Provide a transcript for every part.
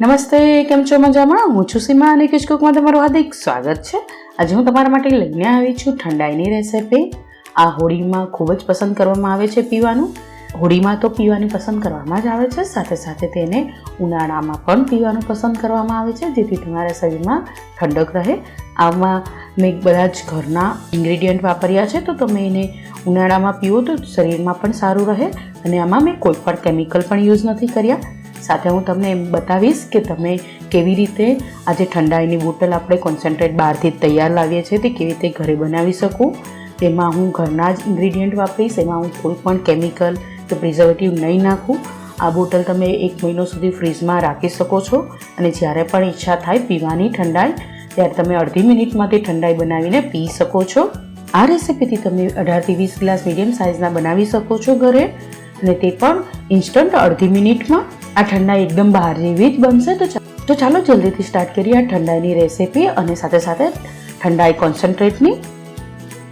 નમસ્તે, કેમ છો? મજામાં? હું છું સીમા અને કિશકુકમાં તમારું હાર્દિક સ્વાગત છે. આજે હું તમારા માટે લઈને આવી છું ઠંડાઈની રેસીપી. આ હોળીમાં ખૂબ જ પસંદ કરવામાં આવે છે પીવાનું. હોળીમાં તો પીવાની પસંદ કરવામાં જ આવે છે. સાથે સાથે તેને ઉનાળામાં પણ પીવાનું પસંદ કરવામાં આવે છે, જેથી તમારા શરીરમાં ઠંડક રહે. આમાં મેં બધા જ ઘરના ઇન્ગ્રેડિયન્ટ વાપર્યા છે, તો તમે એને ઉનાળામાં પીવો તો શરીરમાં પણ સારું રહે. અને આમાં મેં કોઈ પણ કેમિકલ પણ યુઝ નથી કર્યા. સાથે હું તમને એમ બતાવીશ કે તમે કેવી રીતે આજે ઠંડાઈની બોટલ આપણે કોન્સન્ટ્રેટ બહારથી તૈયાર લાવીએ છીએ, તે કેવી રીતે ઘરે બનાવી શકું. તેમાં હું ઘરના જ ઇન્ગ્રીડિયન્ટ વાપરીશ, એમાં હું કોઈ પણ કેમિકલ કે પ્રિઝર્વેટિવ નહીં નાખું. આ બોટલ તમે એક મહિનો સુધી ફ્રીજમાં રાખી શકો છો અને જ્યારે પણ ઈચ્છા થાય પીવાની ઠંડાઈ, ત્યારે તમે અડધી મિનિટમાંથી ઠંડાઈ બનાવીને પી શકો છો. આ રેસીપીથી તમે અઢારથી વીસ ગ્લાસ મીડિયમ સાઇઝના બનાવી શકો છો ઘરે અને તે પણ ઇન્સ્ટન્ટ અડધી મિનિટમાં. આ ઠંડા એકદમ બહાર જેવી જ બનશે. તો તો ચાલો જલ્દીથી સ્ટાર્ટ કરીએ આ ઠંડાઈની રેસીપી અને સાથે સાથે ઠંડાઈ કોન્સન્ટ્રેટની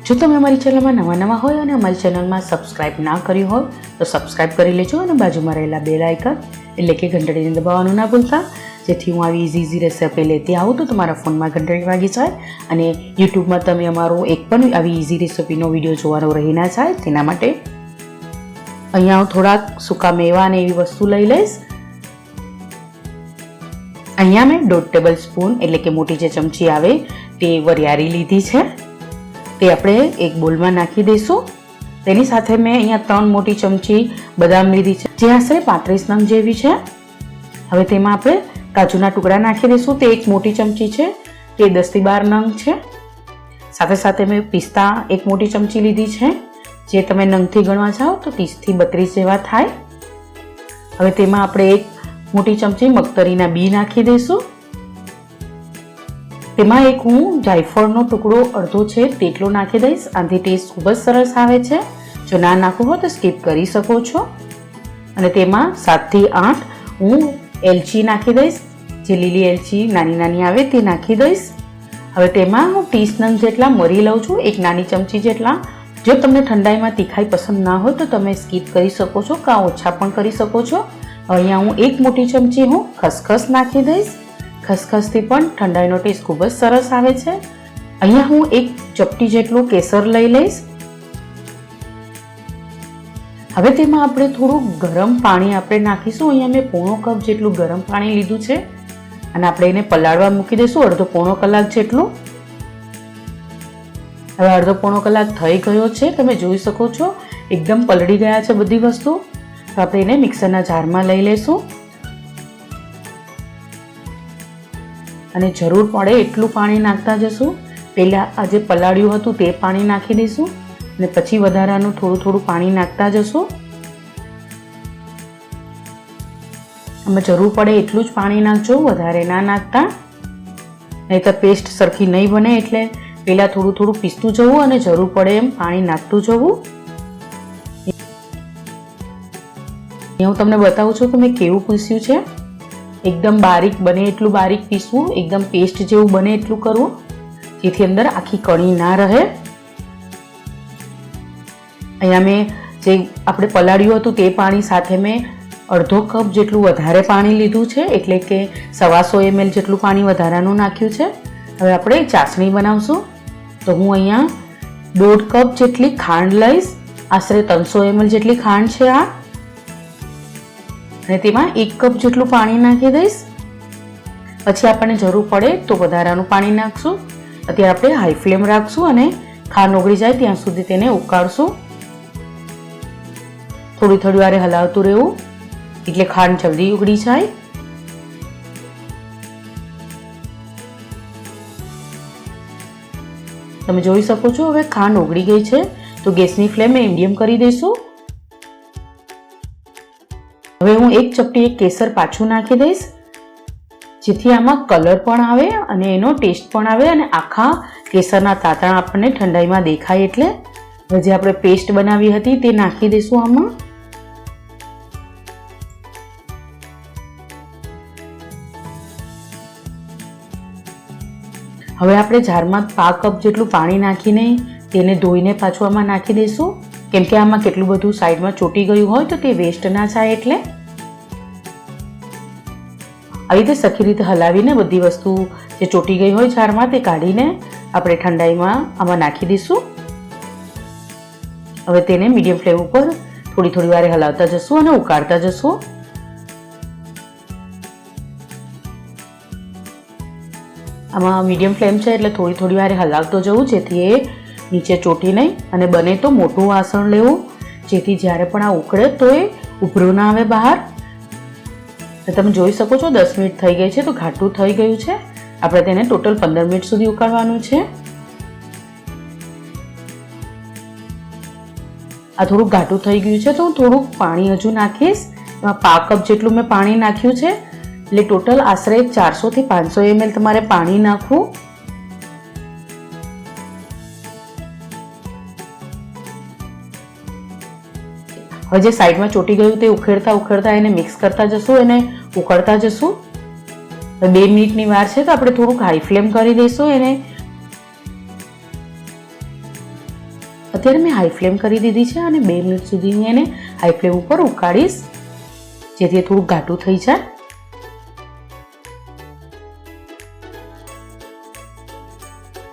જો તમે અમારી ચેનલમાં નવા નવા હોય અને અમારી ચેનલમાં સબસ્ક્રાઇબ ના કર્યું હોય, તો સબસ્ક્રાઇબ કરી લેજો અને બાજુમાં રહેલા બેલ આઇકન એટલે કે ઘંટડીને દબાવવાનું ના ભૂલતા. જેથી હું આવી ઇઝી ઇઝી રેસીપી લેતી આવું તો તમારા ફોનમાં ઘંટડી વાગી જાય અને યુટ્યુબમાં તમે અમારો એક પણ આવી ઇઝી રેસીપીનો વીડિયો જોવાનો રહી ના જાય. તેના માટે અહીંયા હું થોડાક સૂકા મેવા અને એવી વસ્તુ લઈ લઈશ. અહીંયા મેં દોઢ ટેબલ સ્પૂન એટલે કે મોટી જે ચમચી આવે તે વરિયાળી લીધી છે. તે આપણે એક બોલમાં નાખી દઈશું. તેની સાથે મેં અહીંયા ત્રણ મોટી ચમચી બદામ લીધી છે. જે આશરે પાંત્રીસ નંગ જેવી છે. હવે તેમાં આપણે કાજુના ટુકડા નાખી દઈશું. તે એક મોટી ચમચી છે. તે દસથી બાર નંગ છે. સાથે સાથે મેં પિસ્તા એક મોટી ચમચી લીધી છે. જે તમે નંગથી ગણવા જાઓ તો ત્રીસથી બત્રીસ જેવા થાય. હવે તેમાં આપણે એક મોટી ચમચી મગતરીના બી નાખી દઈશું. તેમાં એક હું જાયફળનો ટુકડો અડધો છે તેટલો નાખી દઈશ. આનાથી ટેસ્ટ ખૂબ જ સરસ આવે છે. જો ના નાખવું હોય તો સ્કીપ કરી શકો છો. અને તેમાં સાતથી આઠ હું એલચી નાખી દઈશ. જે લીલી એલચી નાની નાની આવે તે નાખી દઈશ. હવે તેમાં હું નંગ જેટલા મરી લઉં છું, એક નાની ચમચી જેટલા. જો તમને ઠંડાઈમાં તીખાઈ પસંદ ના હોય તો તમે સ્કીપ કરી શકો છો, કાં ઓછા પણ કરી શકો છો. અહીંયા હું એક મોટી ચમચી હું ખસખસ નાખી દઈશ. ખસખસથી પણ ઠંડાઈનો ટેસ્ટ ખૂબ જ સરસ આવે છે. અહીંયા હું એક ચપટી જેટલું કેસર લઈ લઈશ. હવે તેમાં આપણે થોડું ગરમ પાણી આપણે નાખીશું. અહીંયા મેં પોણો કપ જેટલું ગરમ પાણી લીધું છે. અને આપણે એને પલાળવા મૂકી દઈશું અડધો પોણો કલાક જેટલું. હવે અડધો પોણો કલાક થઈ ગયો છે. તમે જોઈ શકો છો, એકદમ પલળી ગયા છે બધી વસ્તુ. તો આપણે એને મિક્સરના જારમાં લઈ લઈશું અને જરૂર પડે એટલું પાણી નાખતા જશું. પહેલાં આ જે પલાળ્યું હતું તે પાણી નાખી દઈશું અને પછી વધારાનું થોડું થોડું પાણી નાખતા જશું. અમે જરૂર પડે એટલું જ પાણી નાખજો, વધારે ના નાખતા. નહીં તો પેસ્ટ સરખી નહીં બને એટલે પહેલાં થોડું થોડું પીસતું જવું અને જરૂર પડે એમ પાણી નાખતું જવું. હું તમને બતાવું છું કે મેં કેવું પીસ્યું છે. એકદમ બારીક બને એટલું બારીક પીસવું, એકદમ પેસ્ટ જેવું બને એટલું કરવું, જેથી અંદર આખી કણી ના રહે. અહીંયા મેં જે આપણે પલાળ્યું હતું તે પાણી સાથે મેં અડધો કપ જેટલું વધારે પાણી લીધું છે, એટલે કે સવાસો એમએલ જેટલું પાણી વધારાનું નાખ્યું છે. હવે આપણે ચાસણી બનાવશું. તો હું અહીંયા દોઢ કપ જેટલી ખાંડ લઈશ. આશરે ત્રણસો એમએલ જેટલી ખાંડ છે આ. અને તેમાં એક કપ જેટલું પાણી નાખી દઈશ. પછી આપણને જરૂર પડે તો વધારાનું પાણી નાખશું. અત્યારે આપણે હાઈ ફ્લેમ રાખશું અને ખાંડ ઓગળી જાય ત્યાં સુધી તેને ઉકાળશું. થોડી થોડી વારે હલાવતું રહેવું, એટલે ખાંડ જલ્દી ઉગડી જાય. તમે જોઈ શકો છો, હવે ખાંડ ઓગળી ગઈ છે. તો ગેસની ફ્લેમ મીડિયમ કરી દઈશું. હવે હું એક ચપટી એક કેસર પાછું નાખી દઈશ. જેથી આમાં કલર પણ આવે અને એનો ટેસ્ટ પણ આવે અને આખા કેસરના તાતણા આપણને ઠંડાઈમાં દેખાય એટલે. હવે જે આપણે પેસ્ટ બનાવી હતી તે નાખી દઈશું આમાં. હવે આપણે જારમાં પા કપ જેટલું પાણી નાખીને તેને ધોઈને પાછું આમાં નાખી દઈશું. કેમ કે આમાં કેટલું બધું સાઈડમાં ચોટી ગયું હોય તો તે વેસ્ટ ના જાય એટલે. આવી રીતે સખી રીતે હલાવીને બધી વસ્તુ જે ચોટી ગઈ હોય જારમાં તે કાઢીને આપણે ઠંડાઈમાં આમાં નાખી દઈશું. હવે તેને મીડિયમ ફ્લેમ ઉપર થોડી થોડી વારે હલાવતા જશું અને ઉકાળતા જશું. આમાં મીડિયમ ફ્લેમ છે એટલે થોડી થોડી વારે હલાવતો જવું, જેથી એ નીચે ચોટી નહીં અને બને તો મોટું વાસણ લેવું. જેથી જ્યારે પણ આ ઉકળે તો એ ઉભરો ના આવે બહાર. તમે જોઈ શકો છો, દસ મિનિટ થઈ ગઈ છે તો ઘાટું થઈ ગયું છે. આપણે તેને ટોટલ પંદર મિનિટ સુધી ઉકાળવાનું છે. આ થોડુંક ઘાટું થઈ ગયું છે તો હું થોડુંક પાણી હજુ નાખીશ. એમાં પા કપ જેટલું મેં પાણી નાખ્યું છે. એટલે ટોટલ આશરે ચારસોથી પાંચસો એમએલ તમારે પાણી નાખવું. હવે જે સાઈડમાં ચોટી ગયું તે ઉખેડતા ઉખેડતા એને મિક્સ કરતા જશું, એને ઉકળતા જશું. બે મિનિટની વાર છે તો આપણે થોડુંક હાઈ ફ્લેમ કરી દઈશું, એને. અત્યારે મેં હાઈ ફ્લેમ કરી દીધી છે અને બે મિનિટ સુધી હું એને હાઈ ફ્લેમ ઉપર ઉકાળીશ, જેથી થોડું ઘાટું થઈ જાય.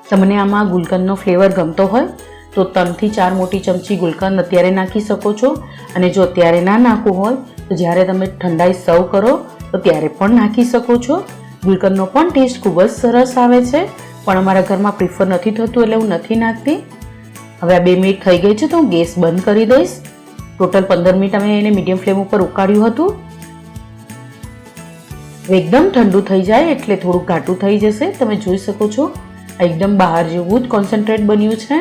તમને આમાં ગુલકંદનો ફ્લેવર ગમતો હોય, તો ત્રણથી ચાર મોટી ચમચી ગુલકંદ અત્યારે નાખી શકો છો. અને જો અત્યારે ના નાખવું હોય, તો જ્યારે તમે ઠંડાઈ સર્વ કરો, તો ત્યારે પણ નાખી શકો છો. ગુલકંદનો પણ ટેસ્ટ ખૂબ જ સરસ આવે છે, પણ અમારા ઘરમાં પ્રિફર નથી થતું એટલે હું નથી નાખતી. હવે આ બે મિનિટ થઈ ગઈ છે તો હું ગેસ બંધ કરી દઈશ. ટોટલ પંદર મિનિટ અમે એને મીડિયમ ફ્લેમ ઉપર ઉકાળ્યું હતું. એકદમ ઠંડુ થઈ જાય એટલે થોડું ઘાટું થઈ જશે, તમે જોઈ શકો છો. એકદમ બહાર જેવું જ કોન્સન્ટ્રેટ બન્યું છે.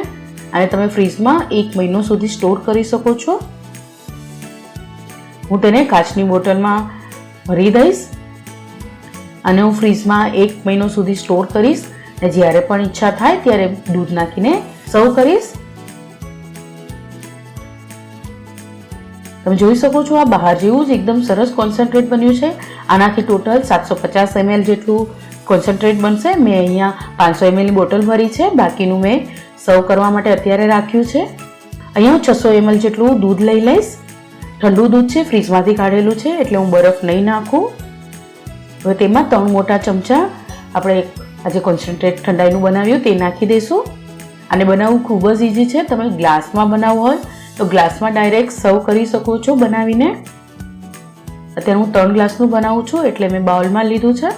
અને તમે ફ્રીજમાં એક મહિનો સુધી સ્ટોર કરી શકો છો. હું તેને કાચની બોટલમાં ભરી દઈશ અને હું ફ્રીજમાં એક મહિનો સુધી સ્ટોર કરીશ ને જ્યારે પણ ઈચ્છા થાય ત્યારે દૂધ નાખીને સર્વ કરીશ. તમે જોઈ શકો છો આ બહાર જેવું જ એકદમ સરસ કોન્સન્ટ્રેટ બન્યું છે. આનાથી ટોટલ સાતસો પચાસ એમએલ જેટલું કોન્સન્ટ્રેટ બનશે. મેં અહીંયા પાંચસો એમએલની બોટલ ભરી છે. બાકીનું મેં સર્વ કરવા માટે અત્યારે રાખ્યું છે. અહીંયા હું છસો એમએલ જેટલું દૂધ લઈ લઈશ. ઠંડુ દૂધ છે, ફ્રીજમાંથી કાઢેલું છે, એટલે હું બરફ નહીં નાખું. હવે તેમાં ત્રણ મોટા ચમચા આપણે આજે કોન્સન્ટ્રેટ ઠંડાઈનું બનાવ્યું તે નાખી દઈશું. અને બનાવવું ખૂબ જ ઇઝી છે, તમે ગ્લાસમાં બનાવવું હોય તો ગ્લાસમાં ડાયરેક્ટ સર્વ કરી શકો છો બનાવીને. અત્યારે હું ત્રણ ગ્લાસનું બનાવું છું, એટલે મેં બાઉલમાં લીધું છે.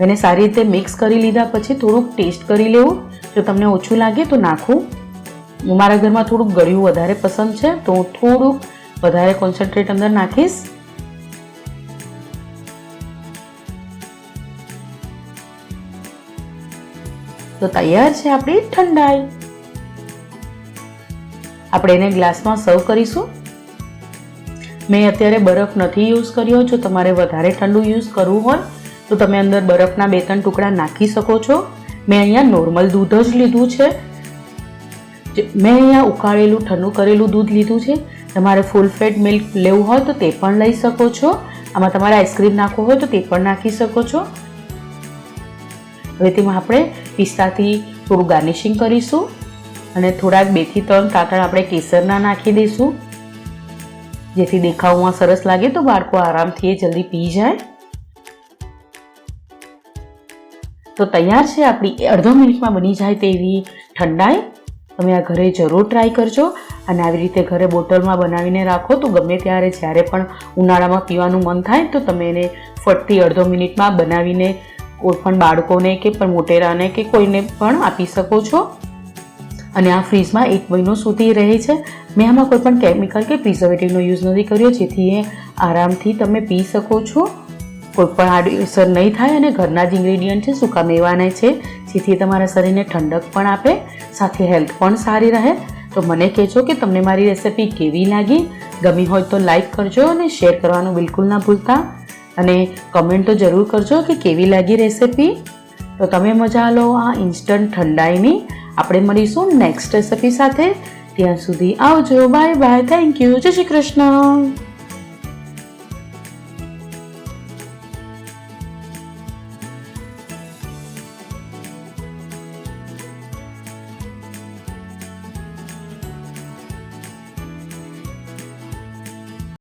એને સારી રીતે મિક્સ કરી લીધા પછી થોડુંક ટેસ્ટ કરી લેવું. જો તમને ઓછું લાગે તો નાખું. હું મારા ઘરમાં થોડુંક ગળ્યું વધારે પસંદ છે, તો હું થોડુંક વધારે કોન્સન્ટ્રેટ અંદર નાખીશ. તો તૈયાર છે આપણી ઠંડાઈ. આપણે એને ગ્લાસમાં સર્વ કરીશું. મેં અત્યારે બરફ નથી યુઝ કર્યો. જો તમારે વધારે ઠંડુ યુઝ કરવું હોય તો તમે અંદર બરફના બે ત્રણ ટુકડા નાખી શકો છો. મેં અહીંયા નોર્મલ દૂધ જ લીધું છે. મેં અહીંયા ઉકાળેલું, ઠંડુ કરેલું દૂધ લીધું છે. તમારે ફૂલ ફેટ મિલ્ક લેવું હોય તો તે પણ લઈ શકો છો. આમાં તમારે આઈસ્ક્રીમ નાખવું હોય તો તે પણ નાખી શકો છો. હવે તેમાં આપણે પિસ્તાથી થોડું ગાર્નિશિંગ કરીશું અને થોડાક બેથી ત્રણ કાતળ આપણે કેસરના નાખી દઈશું. જેથી દેખાવમાં સરસ લાગે તો બાળકો આરામથી જલ્દી પી જાય. તો તૈયાર છે આપણી અડધો મિનિટમાં બની જાય તેવી ઠંડાઈ. તમે આ ઘરે જરૂર ટ્રાય કરજો અને આવી રીતે ઘરે બોટલમાં બનાવીને રાખો તો ગમે ત્યારે જ્યારે પણ ઉનાળામાં પીવાનું મન થાય તો તમે એને ફટથી અડધો મિનિટમાં બનાવીને કોઈ પણ બાળકોને કે પણ મોટેરાને કે કોઈને પણ આપી શકો છો. અને આ ફ્રીજમાં એક મહિનો સુધી રહે છે. મેં આમાં કોઈ પણ કેમિકલ કે પ્રિઝર્વેટિવનો યુઝ નથી કર્યો, જેથી એ આરામથી તમે પી શકો છો. કોઈ પણ આડઅસર નહીં થાય અને ઘરના જ ઇન્ગ્રેડિયન્ટ છે, સૂકા મેવાના છે. જેથી તમારા શરીરને ઠંડક પણ આપે, સાથે હેલ્થ પણ સારી રહે. તો મને કહેજો કે તમને મારી રેસિપી કેવી લાગી? ગમી હોય તો લાઈક કરજો અને શેર કરવાનું બિલકુલ ના ભૂલતા. અને કમેન્ટ તો જરૂર કરજો કે કેવી લાગી રેસિપી. તો તમે મજા લો આ ઇન્સ્ટન્ટ ઠંડાઈની. આપણે મળીશું નેક્સ્ટ રેસિપી સાથે. ત્યાં સુધી આવજો. Bye bye. Thank you. જય શ્રી કૃષ્ણ.